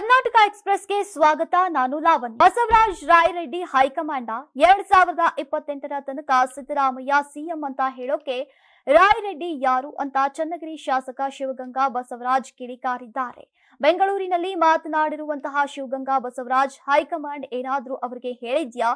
ಕರ್ನಾಟಕ ಎಕ್ಸ್ಪ್ರೆಸ್ಗೆ ಸ್ವಾಗತ. ನಾನು ಲಾವಣ್ ಬಸವರಾಜ್ ರಾಯರೆಡ್ಡಿ, ಹೈಕಮಾಂಡ್. ಎರಡ್ ಸಾವಿರದ ಇಪ್ಪತ್ತೆಂಟರ ತನಕ ಸಿದ್ದರಾಮಯ್ಯ ಸಿಎಂ ಅಂತ ಹೇಳೋಕೆ ರಾಯರೆಡ್ಡಿ ಯಾರು ಅಂತ ಚನ್ನಗಿರಿ ಶಾಸಕ ಶಿವಗಂಗಾ ಬಸವರಾಜ್ ಕಿಡಿಕಾರಿದ್ದಾರೆ. ಬೆಂಗಳೂರಿನಲ್ಲಿ ಮಾತನಾಡಿರುವಂತಹ ಶಿವಗಂಗಾ ಬಸವರಾಜ್, ಹೈಕಮಾಂಡ್ ಏನಾದ್ರೂ ಅವರಿಗೆ ಹೇಳಿದ್ಯಾ?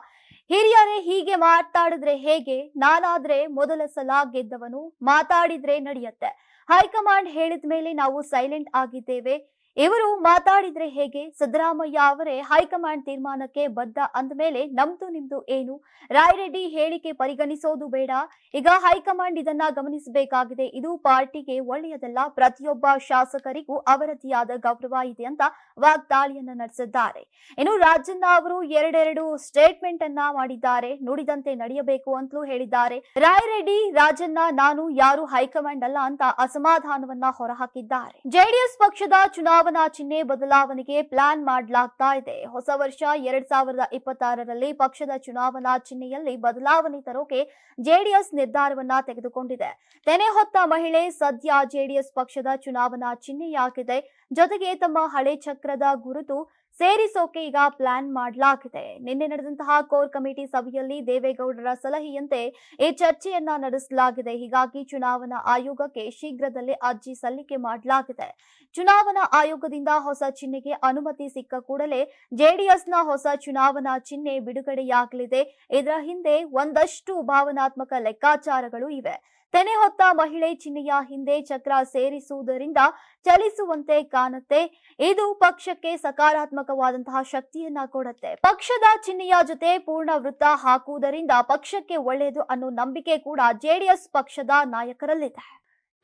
ಹಿರಿಯರೇ ಹೀಗೆ ಮಾತಾಡಿದ್ರೆ ಹೇಗೆ? ನಾನಾದ್ರೆ ಮೊದಲ ಸಲ ಗೆದ್ದವನು. ಮಾತಾಡಿದ್ರೆ ನಡೆಯುತ್ತೆ. ಹೈಕಮಾಂಡ್ ಹೇಳಿದ ಮೇಲೆ ನಾವು ಸೈಲೆಂಟ್ ಆಗಿದ್ದೇವೆ. ಇವರು ಮಾತಾಡಿದ್ರೆ ಹೇಗೆ? ಸಿದ್ದರಾಮಯ್ಯ ಅವರೇ ಹೈಕಮಾಂಡ್ ತೀರ್ಮಾನಕ್ಕೆ ಬದ್ಧ ಅಂದಮೇಲೆ ನಮ್ದು ನಿಮ್ದು ಏನು? ರಾಯರೆಡ್ಡಿ ಹೇಳಿಕೆ ಪರಿಗಣಿಸೋದು ಬೇಡ. ಈಗ ಹೈಕಮಾಂಡ್ ಇದನ್ನ ಗಮನಿಸಬೇಕಾಗಿದೆ. ಇದು ಪಾರ್ಟಿಗೆ ಒಳ್ಳೆಯದಲ್ಲ. ಪ್ರತಿಯೊಬ್ಬ ಶಾಸಕರಿಗೂ ಅವರದಿಯಾದ ಗೌರವ ಇದೆ ಅಂತ ವಾಗ್ದಾಳಿಯನ್ನ ನಡೆಸಿದ್ದಾರೆ. ಇನ್ನು ರಾಜಣ್ಣ ಅವರು ಎರಡೆರಡು ಸ್ಟೇಟ್ಮೆಂಟ್ ಅನ್ನ ಮಾಡಿದ್ದಾರೆ. ನುಡಿದಂತೆ ನಡೆಯಬೇಕು ಅಂತಲೂ ಹೇಳಿದ್ದಾರೆ. ರಾಯರೆಡ್ಡಿ, ರಾಜಣ್ಣ, ನಾನು ಯಾರು ಹೈಕಮಾಂಡ್ ಅಲ್ಲ ಅಂತ ಅಸಮಾಧಾನವನ್ನ ಹೊರಹಾಕಿದ್ದಾರೆ. ಜೆಡಿಎಸ್ ಪಕ್ಷದ ಚುನಾವಣಾ ಚಿಹ್ನೆ ಬದಲಾವಣೆಗೆ ಪ್ಲಾನ್ ಮಾಡಲಾಗ್ತಾ ಇದೆ. ಹೊಸ ವರ್ಷ ಎರಡ್ ಸಾವಿರದ ಇಪ್ಪತ್ತಾರರಲ್ಲಿ ಪಕ್ಷದ ಚುನಾವಣಾ ಚಿಹ್ನೆಯಲ್ಲಿ ಬದಲಾವಣೆ ತರೋಕೆ ಜೆಡಿಎಸ್ ನಿರ್ಧಾರವನ್ನ ತೆಗೆದುಕೊಂಡಿದೆ. ತೆನೆ ಹೊತ್ತ ಮಹಿಳೆ ಸದ್ಯ ಜೆಡಿಎಸ್ ಪಕ್ಷದ ಚುನಾವಣಾ ಚಿಹ್ನೆಯಾಗಿದೆ. ಜೊತೆಗೆ ತಮ್ಮ ಹಳೆ ಚಕ್ರದ ಗುರುತು ಸೇರಿಸೋಕೆ ಈಗ ಪ್ಲಾನ್ ಮಾಡಲಾಗಿದೆ. ನಿನ್ನೆ ನಡೆದಂತಹ ಕೋರ್ ಕಮಿಟಿ ಸಭೆಯಲ್ಲಿ ದೇವೇಗೌಡರ ಸಲಹೆಯಂತೆ ಈ ಚರ್ಚೆಯನ್ನ ನಡೆಸಲಾಗಿದೆ. ಹೀಗಾಗಿ ಚುನಾವಣಾ ಆಯೋಗಕ್ಕೆ ಶೀಘ್ರದಲ್ಲೇ ಅರ್ಜಿ ಸಲ್ಲಿಕೆ ಮಾಡಲಾಗಿದೆ. ಚುನಾವಣಾ ಆಯೋಗದಿಂದ ಹೊಸ ಚಿಹ್ನೆಗೆ ಅನುಮತಿ ಸಿಕ್ಕ ಕೂಡಲೇ ಜೆಡಿಎಸ್ನ ಹೊಸ ಚುನಾವಣಾ ಚಿಹ್ನೆ ಬಿಡುಗಡೆಯಾಗಲಿದೆ. ಇದರ ಹಿಂದೆ ಒಂದಷ್ಟು ಭಾವನಾತ್ಮಕ ಲೆಕ್ಕಾಚಾರಗಳು ಇವೆ. ತೆನೆ ಹೊತ್ತ ಮಹಿಳೆ ಚಿಹ್ನೆಯ ಹಿಂದೆ ಚಕ್ರ ಸೇರಿಸುವುದರಿಂದ ಚಲಿಸುವಂತೆ ಕಾಣುತ್ತೆ. ಇದು ಪಕ್ಷಕ್ಕೆ ಸಕಾರಾತ್ಮಕವಾದಂತಹ ಶಕ್ತಿಯನ್ನ ಕೊಡುತ್ತೆ. ಪಕ್ಷದ ಚಿಹ್ನೆಯ ಜೊತೆ ಪೂರ್ಣ ವೃತ್ತ ಹಾಕುವುದರಿಂದ ಪಕ್ಷಕ್ಕೆ ಒಳ್ಳೆಯದು ಅನ್ನೋ ನಂಬಿಕೆ ಕೂಡ ಜೆಡಿಎಸ್ ಪಕ್ಷದ ನಾಯಕರಲ್ಲಿದೆ.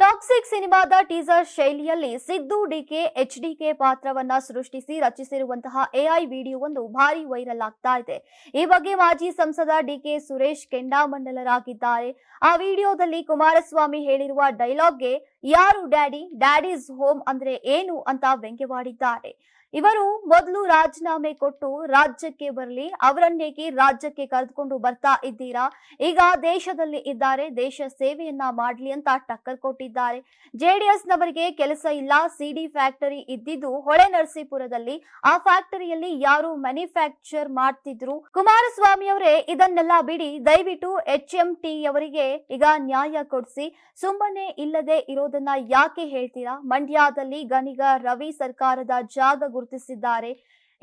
ಟಾಕ್ಸಿಕ್ ಸಿನಿಮಾದ ಟೀಸರ್ ಶೈಲಿಯಲ್ಲಿ ಸಿದ್ದು ಡಿಕೆ, ಎಚ್ಡಿಕೆ ಪಾತ್ರವನ್ನ ಸೃಷ್ಟಿಸಿ ರಚಿಸಿರುವಂತಹ ಎಐ ವಿಡಿಯೋವೊಂದು ಭಾರಿ ವೈರಲ್ ಆಗ್ತಾ ಇದೆ. ಈ ಬಗ್ಗೆ ಮಾಜಿ ಸಂಸದ ಡಿಕೆ ಸುರೇಶ್ ಕೆಂಡಾಮಂಡಲರಾಗಿದ್ದಾರೆ. ಆ ವಿಡಿಯೋದಲ್ಲಿ ಕುಮಾರಸ್ವಾಮಿ ಹೇಳಿರುವ ಡೈಲಾಗ್ಗೆ, ಯಾರು ಡ್ಯಾಡಿ? ಡ್ಯಾಡೀಸ್ ಹೋಮ್ ಅಂದ್ರೆ ಏನು? ಅಂತ ವ್ಯಂಗ್ಯವಾಡಿದ್ದಾರೆ. ಇವರು ಮೊದಲು ರಾಜೀನಾಮೆ ಕೊಟ್ಟು ರಾಜ್ಯಕ್ಕೆ ಬರಲಿ, ಅವರನ್ನೇಕೆ ರಾಜ್ಯಕ್ಕೆ ಕರೆದುಕೊಂಡು ಬರ್ತಾ ಇದ್ದೀರಾ? ಈಗ ದೇಶದಲ್ಲಿ ಇದ್ದಾರೆ, ದೇಶ ಸೇವೆಯನ್ನ ಮಾಡ್ಲಿ ಅಂತ ಟಕ್ಕರ್ ಕೊಟ್ಟಿದ್ದಾರೆ. ಜೆಡಿಎಸ್ ನವರಿಗೆ ಕೆಲಸ ಇಲ್ಲ, ಸಿಡಿ ಫ್ಯಾಕ್ಟರಿ ಇದ್ದಿದ್ದು ಹೊಳೆ ನರಸೀಪುರದಲ್ಲಿ ಆ ಫ್ಯಾಕ್ಟರಿಯಲ್ಲಿ ಯಾರು ಮ್ಯಾನುಫ್ಯಾಕ್ಚರ್ ಮಾಡ್ತಿದ್ರು? ಕುಮಾರಸ್ವಾಮಿ ಅವರೇ ಇದನ್ನೆಲ್ಲ ಬಿಡಿ, ದಯವಿಟ್ಟು ಎಚ್ ಎಂ ಟಿ ಅವರಿಗೆ ಈಗ ನ್ಯಾಯ ಕೊಡಿಸಿ. ಸುಮ್ಮನೆ ಇಲ್ಲದೆ ಇರೋದನ್ನ ಯಾಕೆ ಹೇಳ್ತೀರಾ? ಮಂಡ್ಯದಲ್ಲಿ ಗಣಿಗ ರವಿ ಸರ್ಕಾರದ ಜಾಗ ಗುರುತಿಸಿದ್ದಾರೆ.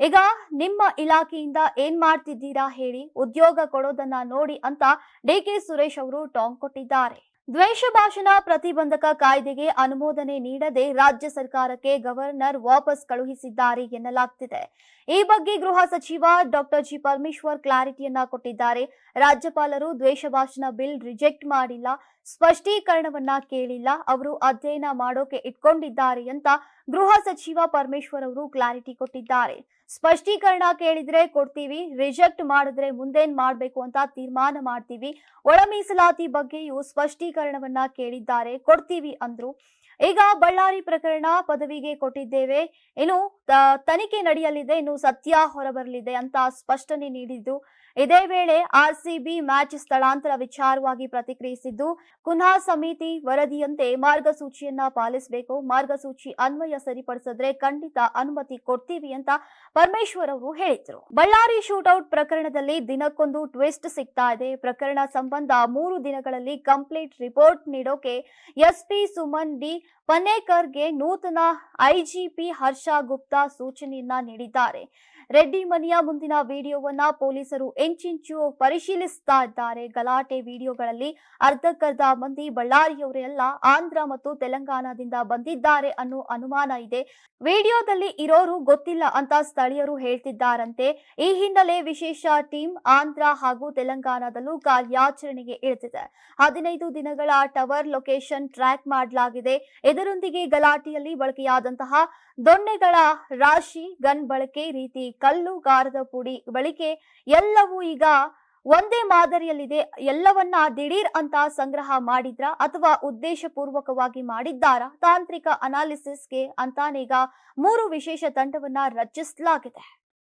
ಈಗ ನಿಮ್ಮ ಇಲಾಖೆಯಿಂದ ಏನ್ ಮಾಡ್ತಿದ್ದೀರಾ ಹೇಳಿ, ಉದ್ಯೋಗ ಕೊಡೋದನ್ನ ನೋಡಿ ಅಂತ ಡಿ ಕೆ ಸುರೇಶ್ ಅವರು ಟಾಂಗ್ ಕೊಟ್ಟಿದ್ದಾರೆ. ದ್ವೇಷ ಭಾಷಣ ಪ್ರತಿಬಂಧಕ ಕಾಯ್ದೆಗೆ ಅನುಮೋದನೆ ನೀಡದೆ ರಾಜ್ಯ ಸರ್ಕಾರಕ್ಕೆ ಗವರ್ನರ್ ವಾಪಸ್ ಕಳುಹಿಸಿದ್ದಾರೆ ಎನ್ನಲಾಗ್ತಿದೆ. ಈ ಬಗ್ಗೆ ಗೃಹ ಸಚಿವ ಡಾಕ್ಟರ್ ಜಿ ಪರಮೇಶ್ವರ್ ಕ್ಲಾರಿಟಿಯನ್ನ ಕೊಟ್ಟಿದ್ದಾರೆ. ರಾಜ್ಯಪಾಲರು ದ್ವೇಷ ಭಾಷಣ ಬಿಲ್ ರಿಜೆಕ್ಟ್ ಮಾಡಿಲ್ಲ, ಸ್ಪಷ್ಟೀಕರಣವನ್ನ ಕೇಳಿಲ್ಲ, ಅವರು ಅಧ್ಯಯನ ಮಾಡೋಕೆ ಇಟ್ಕೊಂಡಿದ್ದಾರೆ ಅಂತ ಗೃಹ ಸಚಿವ ಪರಮೇಶ್ವರ್ ಅವರು ಕ್ಲಾರಿಟಿ ಕೊಟ್ಟಿದ್ದಾರೆ. ಸ್ಪಷ್ಟೀಕರಣ ಕೇಳಿದ್ರೆ ಕೊಡ್ತೀವಿ ರಿಜೆಕ್ಟ್ ಮಾಡಿದ್ರೆ ಮುಂದೇನ್ ಮಾಡ್ಬೇಕು ಅಂತ ತೀರ್ಮಾನ ಮಾಡ್ತೀವಿ. ಒಳ ಮೀಸಲಾತಿ ಬಗ್ಗೆಯೂ ಸ್ಪಷ್ಟೀಕರಣವನ್ನ ಕೇಳಿದ್ದಾರೆ, ಕೊಡ್ತೀವಿ ಅಂದ್ರು. ಈಗ ಬಳ್ಳಾರಿ ಪ್ರಕರಣ ಪದವಿಗೆ ಕೊಟ್ಟಿದ್ದೇವೆ. ಇನ್ನು ತನಿಖೆ ನಡೆಯಲಿದೆ, ಇನ್ನು ಸತ್ಯ ಹೊರಬರಲಿದೆ ಅಂತ ಸ್ಪಷ್ಟನೆ ನೀಡಿದ್ದು. ಇದೇ ವೇಳೆ ಆರ್ಸಿಬಿ ಮ್ಯಾಚ್ ಸ್ಥಳಾಂತರ ವಿಚಾರವಾಗಿ ಪ್ರತಿಕ್ರಿಯಿಸಿದ್ದು, ಕುನ್ಹಾ ಸಮಿತಿ ವರದಿಯಂತೆ ಮಾರ್ಗಸೂಚಿಯನ್ನ ಪಾಲಿಸಬೇಕು, ಮಾರ್ಗಸೂಚಿ ಅನ್ವಯ ಸರಿಪಡಿಸಿದ್ರೆ ಖಂಡಿತ ಅನುಮತಿ ಕೊಡ್ತೀವಿ ಅಂತ ಪರಮೇಶ್ವರ್ ಅವರು ಹೇಳಿದ್ರು. ಬಳ್ಳಾರಿ ಶೂಟೌಟ್ ಪ್ರಕರಣದಲ್ಲಿ ದಿನಕ್ಕೊಂದು ಟ್ವಿಸ್ಟ್ ಸಿಗ್ತಾ ಇದೆ. ಪ್ರಕರಣ ಸಂಬಂಧ ಮೂರು ದಿನಗಳಲ್ಲಿ ಕಂಪ್ಲೀಟ್ ರಿಪೋರ್ಟ್ ನೀಡೋಕೆ ಎಸ್ಪಿ ಸುಮನ್ ಡಿ. ಪನ್ನೇಕರ್ಗೆ ನೂತನ ಐಜಿಪಿ ಹರ್ಷ ಗುಪ್ತಾ ಸೂಚನೆಯನ್ನ ನೀಡಿದ್ದಾರೆ. ರೆಡ್ಡಿ ಮನೆಯ ಮುಂದಿನ ವಿಡಿಯೋವನ್ನ ಪೊಲೀಸರು ಎಂಚಿಂಚು ಪರಿಶೀಲಿಸ್ತಾ ಇದ್ದಾರೆ. ಗಲಾಟೆ ವಿಡಿಯೋಗಳಲ್ಲಿ ಅರ್ಧಕ್ಕರ್ಧ ಮಂದಿ ಬಳ್ಳಾರಿಯವರೆಲ್ಲ ಆಂಧ್ರ ಮತ್ತು ತೆಲಂಗಾಣದಿಂದ ಬಂದಿದ್ದಾರೆ ಅನ್ನೋ ಅನುಮಾನ ಇದೆ. ವಿಡಿಯೋದಲ್ಲಿ ಇರೋರು ಗೊತ್ತಿಲ್ಲ ಅಂತ ಸ್ಥಳೀಯರು ಹೇಳ್ತಿದ್ದಾರಂತೆ. ಈ ಹಿನ್ನೆಲೆ ವಿಶೇಷ ಟೀಮ್ ಆಂಧ್ರ ಹಾಗೂ ತೆಲಂಗಾಣದಲ್ಲೂ ಕಾರ್ಯಾಚರಣೆಗೆ ಇಳಿದಿದೆ. ಹದಿನೈದು ದಿನಗಳ ಟವರ್ ಲೊಕೇಶನ್ ಟ್ರ್ಯಾಕ್ ಮಾಡಲಾಗಿದೆ. ಇದರೊಂದಿಗೆ ಗಲಾಟೆಯಲ್ಲಿ ಬಳಕೆಯಾದಂತಹ ದೊಣ್ಣೆಗಳ ರಾಶಿ ಗನ್ ಬಳಕೆ ರೀತಿ ಕಲ್ಲು ಗಾರದ ಪುಡಿ ಬಳಿಕೆ ಎಲ್ಲವೂ ಈಗ ಒಂದೇ ಮಾದರಿಯಲ್ಲಿದೆ. ಎಲ್ಲವನ್ನ ದಿಢೀರ್ ಅಂತ ಸಂಗ್ರಹ ಮಾಡಿದ್ರ ಅಥವಾ ಉದ್ದೇಶಪೂರ್ವಕವಾಗಿ ಮಾಡಿದ್ದಾರ? ತಾಂತ್ರಿಕ ಅನಾಲಿಸಿಸ್ಗೆ ಅಂತಾನೀಗ ಮೂರು ವಿಶೇಷ ತಂಡವನ್ನ ರಚಿಸಲಾಗಿದೆ.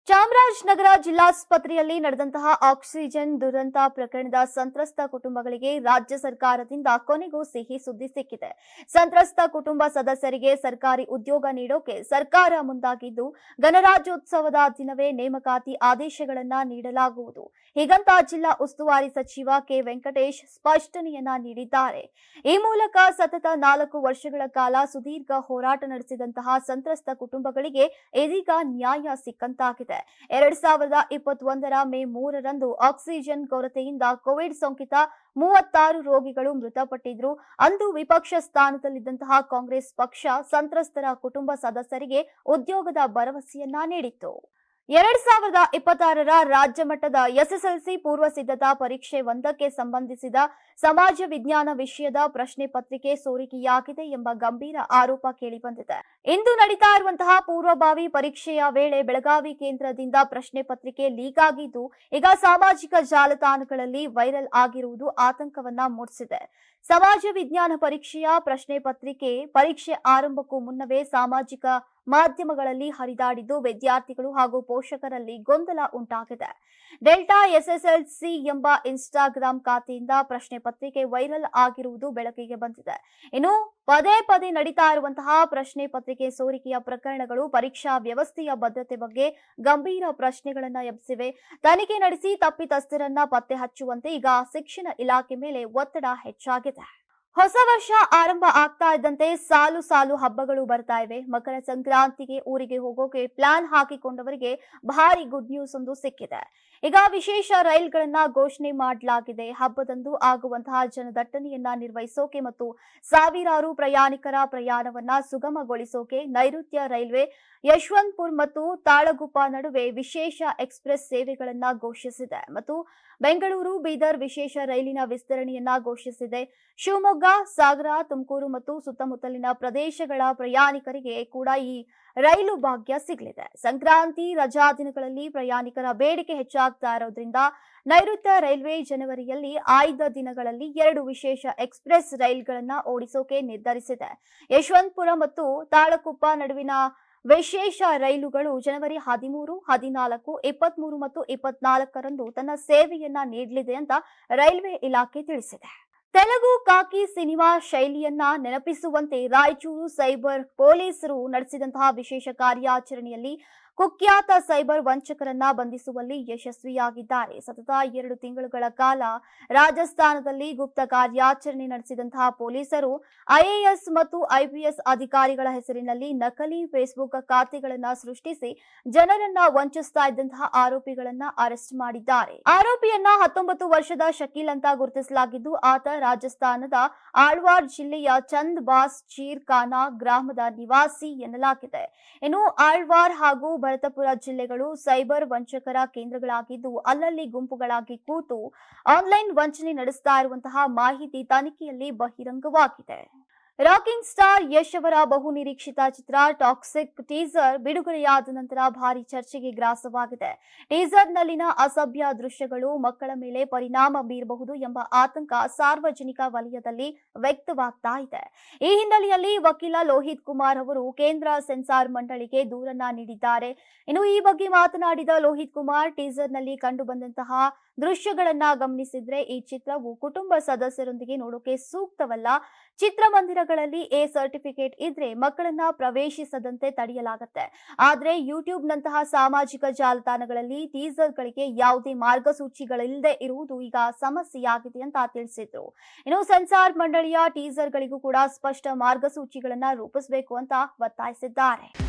ಚಾಮರಾಜನಗರ ಜಿಲ್ಲಾಸ್ಪತ್ರೆಯಲ್ಲಿ ನಡೆದಂತಹ ಆಕ್ಸಿಜನ್ ದುರಂತ ಪ್ರಕರಣದ ಸಂತ್ರಸ್ತ ಕುಟುಂಬಗಳಿಗೆ ರಾಜ್ಯ ಸರ್ಕಾರದಿಂದ ಕೊನೆಗೂ ಸಿಹಿ ಸುದ್ದಿ ಸಿಕ್ಕಿದೆ. ಸಂತ್ರಸ್ತ ಕುಟುಂಬ ಸದಸ್ಯರಿಗೆ ಸರ್ಕಾರಿ ಉದ್ಯೋಗ ನೀಡೋಕೆ ಸರ್ಕಾರ ಮುಂದಾಗಿದ್ದು, ಗಣರಾಜ್ಯೋತ್ಸವದ ದಿನವೇ ನೇಮಕಾತಿ ಆದೇಶಗಳನ್ನ ನೀಡಲಾಗುವುದು. ಹೀಗಂತ ಜಿಲ್ಲಾ ಉಸ್ತುವಾರಿ ಸಚಿವ ಕೆ. ವೆಂಕಟೇಶ್ ಸ್ಪಷ್ಟನೆಯನ್ನ ನೀಡಿದ್ದಾರೆ. ಈ ಮೂಲಕ ಸತತ ನಾಲ್ಕು ವರ್ಷಗಳ ಕಾಲ ಸುದೀರ್ಘ ಹೋರಾಟ ನಡೆಸಿದಂತಹ ಸಂತ್ರಸ್ತ ಕುಟುಂಬಗಳಿಗೆ ಇದೀಗ ನ್ಯಾಯ ಸಿಕ್ಕಂತಾಗಿದೆ. ಎರಡ್ ಸಾವಿರದ ಇಪ್ಪತ್ತೊಂದರ ಮೇ ಮೂರರಂದು ಆಕ್ಸಿಜನ್ ಕೊರತೆಯಿಂದ ಕೋವಿಡ್ ಸೋಂಕಿತ ಮೂವತ್ತಾರು ರೋಗಿಗಳು ಮೃತಪಟ್ಟಿದ್ರು. ಅಂದು ವಿಪಕ್ಷ ಸ್ಥಾನದಲ್ಲಿದ್ದಂತಹ ಕಾಂಗ್ರೆಸ್ ಪಕ್ಷ ಸಂತ್ರಸ್ತರ ಕುಟುಂಬ ಸದಸ್ಯರಿಗೆ ಉದ್ಯೋಗದ ಭರವಸೆಯನ್ನ ನೀಡಿತ್ತು. ಎರಡ್ ಸಾವಿರದ ಇಪ್ಪತ್ತಾರರ ರಾಜ್ಯ ಮಟ್ಟದ ಎಸ್ಎಸ್ಎಲ್ಸಿ ಪೂರ್ವ ಸಿದ್ಧತಾ ಪರೀಕ್ಷೆ ಒಂದಕ್ಕೆ ಸಂಬಂಧಿಸಿದ ಸಮಾಜ ವಿಜ್ಞಾನ ವಿಷಯದ ಪ್ರಶ್ನೆ ಪತ್ರಿಕೆ ಸೋರಿಕೆಯಾಗಿದೆ ಎಂಬ ಗಂಭೀರ ಆರೋಪ ಕೇಳಿಬಂದಿದೆ. ಇಂದು ನಡೀತಾ ಇರುವಂತಹ ಪೂರ್ವಭಾವಿ ಪರೀಕ್ಷೆಯ ವೇಳೆ ಬೆಳಗಾವಿ ಕೇಂದ್ರದಿಂದ ಪ್ರಶ್ನೆ ಪತ್ರಿಕೆ ಲೀಕ್ ಆಗಿದ್ದು, ಈಗ ಸಾಮಾಜಿಕ ಜಾಲತಾಣಗಳಲ್ಲಿ ವೈರಲ್ ಆಗಿರುವುದು ಆತಂಕವನ್ನ ಮೂಡಿಸಿದೆ. ಸಮಾಜ ವಿಜ್ಞಾನ ಪರೀಕ್ಷೆಯ ಪ್ರಶ್ನೆ ಪತ್ರಿಕೆ ಪರೀಕ್ಷೆ ಆರಂಭಕ್ಕೂ ಮುನ್ನವೇ ಸಾಮಾಜಿಕ ಮಾಧ್ಯಮಗಳಲ್ಲಿ ಹರಿದಾಡಿದ್ದು ವಿದ್ಯಾರ್ಥಿಗಳು ಹಾಗೂ ಪೋಷಕರಲ್ಲಿ ಗೊಂದಲ ಉಂಟಾಗಿದೆ. ಡೆಲ್ಟಾ ಎಸ್ಎಸ್ಎಲ್ಸಿ ಎಂಬ ಇನ್ಸ್ಟಾಗ್ರಾಮ್ ಖಾತೆಯಿಂದ ಪ್ರಶ್ನೆ ಪತ್ರಿಕೆ ವೈರಲ್ ಆಗಿರುವುದು ಬೆಳಕಿಗೆ ಬಂದಿದೆ. ಇನ್ನು ಪದೇ ಪದೇ ನಡೀತಾ ಇರುವಂತಹ ಪ್ರಶ್ನೆ ಪತ್ರಿಕೆ ಸೋರಿಕೆಯ ಪ್ರಕರಣಗಳು ಪರೀಕ್ಷಾ ವ್ಯವಸ್ಥೆಯ ಭದ್ರತೆ ಬಗ್ಗೆ ಗಂಭೀರ ಪ್ರಶ್ನೆಗಳನ್ನ ಎಬ್ಬಿಸಿವೆ. ತನಿಖೆ ನಡೆಸಿ ತಪ್ಪಿತಸ್ಥರನ್ನ ಪತ್ತೆ ಹಚ್ಚುವಂತೆ ಈಗ ಶಿಕ್ಷಣ ಇಲಾಖೆ ಮೇಲೆ ಒತ್ತಡ ಹೆಚ್ಚಾಗಿದೆ. ಹೊಸ ವರ್ಷ ಆರಂಭ ಆಗ್ತಾ ಇದ್ದಂತೆ ಸಾಲು ಸಾಲು ಹಬ್ಬಗಳು ಬರ್ತಾ ಇವೆ. ಮಕರ ಸಂಕ್ರಾಂತಿಗೆ ಊರಿಗೆ ಹೋಗೋಕೆ ಪ್ಲಾನ್ ಹಾಕಿಕೊಂಡವರಿಗೆ ಭಾರಿ ಗುಡ್ ನ್ಯೂಸ್ ಒಂದು ಸಿಕ್ಕಿದೆ. ಈಗ ವಿಶೇಷ ರೈಲ್ಗಳನ್ನ ಘೋಷಣೆ ಮಾಡಲಾಗಿದೆ. ಹಬ್ಬದಂದು ಆಗುವಂತಹ ಜನದಟ್ಟಣೆಯನ್ನ ನಿರ್ವಹಿಸೋಕೆ ಮತ್ತು ಸಾವಿರಾರು ಪ್ರಯಾಣಿಕರ ಪ್ರಯಾಣವನ್ನ ಸುಗಮಗೊಳಿಸೋಕೆ ನೈಋತ್ಯ ರೈಲ್ವೆ, ಯಶವಂತಪುರ್ ಮತ್ತು ತಾಳಗುಪ್ಪ ನಡುವೆ ವಿಶೇಷ ಎಕ್ಸ್ಪ್ರೆಸ್ ಸೇವೆಗಳನ್ನ ಘೋಷಿಸಿದೆ ಮತ್ತು ಬೆಂಗಳೂರು, ಬೀದರ್ ವಿಶೇಷ ರೈಲಿನ ವಿಸ್ತರಣೆಯನ್ನ ಘೋಷಿಸಿದೆ. ಶಿವಮೊಗ್ಗ, ಸಾಗರ, ತುಮಕೂರು ಮತ್ತು ಸುತ್ತಮುತ್ತಲಿನ ಪ್ರದೇಶಗಳ ಪ್ರಯಾಣಿಕರಿಗೆ ಕೂಡ ಈ ರೈಲು ಭಾಗ್ಯ ಸಿಗಲಿದೆ. ಸಂಕ್ರಾಂತಿ ರಜಾ ದಿನಗಳಲ್ಲಿ ಪ್ರಯಾಣಿಕರ ಬೇಡಿಕೆ ಹೆಚ್ಚಾಗ್ತಾ ಇರೋದ್ರಿಂದ ನೈಋತ್ಯ ರೈಲ್ವೆ ಜನವರಿಯಲ್ಲಿ ಆಯ್ದ ದಿನಗಳಲ್ಲಿ ಎರಡು ವಿಶೇಷ ಎಕ್ಸ್ಪ್ರೆಸ್ ರೈಲ್ಗಳನ್ನ ಓಡಿಸೋಕೆ ನಿರ್ಧರಿಸಿದೆ. ಯಶವಂತಪುರ ಮತ್ತು ತಾಳಕುಪ್ಪ ನಡುವಿನ ವಿಶೇಷ ರೈಲುಗಳು ಜನವರಿ ಹದಿಮೂರು, ಹದಿನಾಲ್ಕು, ಇಪ್ಪತ್ಮೂರು ಮತ್ತು ಇಪ್ಪತ್ನಾಲ್ಕರಂದು ತನ್ನ ಸೇವೆಯನ್ನ ನೀಡಲಿದೆ ಅಂತ ರೈಲ್ವೆ ಇಲಾಖೆ ತಿಳಿಸಿದೆ. ತೆಲುಗು ಕಾಕಿ ಸಿನಿಮಾ ಶೈಲಿಯನ್ನ ನೆನಪಿಸುವಂತೆ ರಾಯಚೂರು ಸೈಬರ್ ಪೊಲೀಸರು ನಡೆಸಿದಂತಹ ವಿಶೇಷ ಕಾರ್ಯಾಚರಣೆಯಲ್ಲಿ ಕುಖ್ಯಾತ ಸೈಬರ್ ವಂಚಕರನ್ನ ಬಂಧಿಸುವಲ್ಲಿ ಯಶಸ್ವಿಯಾಗಿದ್ದಾರೆ. ಸತತ ಎರಡು ತಿಂಗಳುಗಳ ಕಾಲ ರಾಜಸ್ಥಾನದಲ್ಲಿ ಗುಪ್ತ ಕಾರ್ಯಾಚರಣೆ ನಡೆಸಿದಂತಹ ಪೊಲೀಸರು ಐಎಎಸ್ ಮತ್ತು ಐಪಿಎಸ್ ಅಧಿಕಾರಿಗಳ ಹೆಸರಿನಲ್ಲಿ ನಕಲಿ ಫೇಸ್ಬುಕ್ ಖಾತೆಗಳನ್ನ ಸೃಷ್ಟಿಸಿ ಜನರನ್ನ ವಂಚಿಸ್ತಾ ಇದ್ದಂತಹ ಆರೋಪಿಗಳನ್ನ ಅರೆಸ್ಟ್ ಮಾಡಿದ್ದಾರೆ. ಆರೋಪಿಯನ್ನ ಹತ್ತೊಂಬತ್ತು ವರ್ಷದ ಶಕೀಲ್ ಅಂತ ಗುರುತಿಸಲಾಗಿದ್ದು, ಆತ ರಾಜಸ್ಥಾನದ ಆಳ್ವಾರ್ ಜಿಲ್ಲೆಯ ಚಂದ್ ಬಾಸ್ ಚೀರ್ ಗ್ರಾಮದ ನಿವಾಸಿ ಎನ್ನಲಾಗಿದೆ. ಇನ್ನು ಆಳ್ವಾರ್ ಹಾಗೂ ಭರತಪುರ ಜಿಲ್ಲೆಗಳು ಸೈಬರ್ ವಂಚಕರ ಕೇಂದ್ರಗಳಾಗಿದ್ದು ಅಲ್ಲಲ್ಲಿ ಗುಂಪುಗಳಾಗಿ ಕೂತು ಆನ್ಲೈನ್ ವಂಚನೆ ನಡೆಸ್ತಾ ಇರುವಂತಹ ಮಾಹಿತಿ ತನಿಖೆಯಲ್ಲಿ ಬಹಿರಂಗವಾಗಿದೆ. ರಾಕಿಂಗ್ ಸ್ಟಾರ್ ಯಶ್ ಅವರ ಬಹು ನಿರೀಕ್ಷಿತ ಚಿತ್ರ ಟಾಕ್ಸಿಕ್ ಟೀಸರ್ ಬಿಡುಗಡೆಯಾದ ನಂತರ ಭಾರಿ ಚರ್ಚೆಗೆ ಗ್ರಾಸವಾಗಿದೆ. ಟೀಸರ್ನಲ್ಲಿನ ಅಸಭ್ಯ ದೃಶ್ಯಗಳು ಮಕ್ಕಳ ಮೇಲೆ ಪರಿಣಾಮ ಬೀರಬಹುದು ಎಂಬ ಆತಂಕ ಸಾರ್ವಜನಿಕ ವಲಯದಲ್ಲಿ ವ್ಯಕ್ತವಾಗ್ತಾ ಇದೆ. ಈ ಹಿನ್ನೆಲೆಯಲ್ಲಿ ವಕೀಲ ಲೋಹಿತ್ ಕುಮಾರ್ ಅವರು ಕೇಂದ್ರ ಸೆನ್ಸಾರ್ ಮಂಡಳಿಗೆ ದೂರನ್ನ ನೀಡಿದ್ದಾರೆ. ಇನ್ನು ಈ ಬಗ್ಗೆ ಮಾತನಾಡಿದ ಲೋಹಿತ್ ಕುಮಾರ್, ಟೀಸರ್ನಲ್ಲಿ ಕಂಡು ಬಂದಂತಹ ದೃಶ್ಯಗಳನ್ನ ಗಮನಿಸಿದ್ರೆ ಈ ಚಿತ್ರವು ಕುಟುಂಬ ಸದಸ್ಯರೊಂದಿಗೆ ನೋಡೋಕೆ ಸೂಕ್ತವಲ್ಲ. ಚಿತ್ರಮಂದಿರಗಳಲ್ಲಿ ಎ ಸರ್ಟಿಫಿಕೇಟ್ ಇದ್ರೆ ಮಕ್ಕಳನ್ನ ಪ್ರವೇಶಿಸದಂತೆ ತಡೆಯಲಾಗುತ್ತೆ. ಆದ್ರೆ ಯೂಟ್ಯೂಬ್ ನಂತಹ ಸಾಮಾಜಿಕ ಜಾಲತಾಣಗಳಲ್ಲಿ ಟೀಸರ್ಗಳಿಗೆ ಯಾವುದೇ ಮಾರ್ಗಸೂಚಿಗಳಿಲ್ಲದೆ ಇರುವುದು ಈಗ ಸಮಸ್ಯೆಯಾಗಿದೆ ಅಂತ ತಿಳಿಸಿದ್ರು. ಇನ್ನು ಸೆನ್ಸಾರ್ ಮಂಡಳಿಯ ಟೀಸರ್ಗಳಿಗೂ ಕೂಡ ಸ್ಪಷ್ಟ ಮಾರ್ಗಸೂಚಿಗಳನ್ನ ರೂಪಿಸಬೇಕು ಅಂತ ಒತ್ತಾಯಿಸಿದ್ದಾರೆ.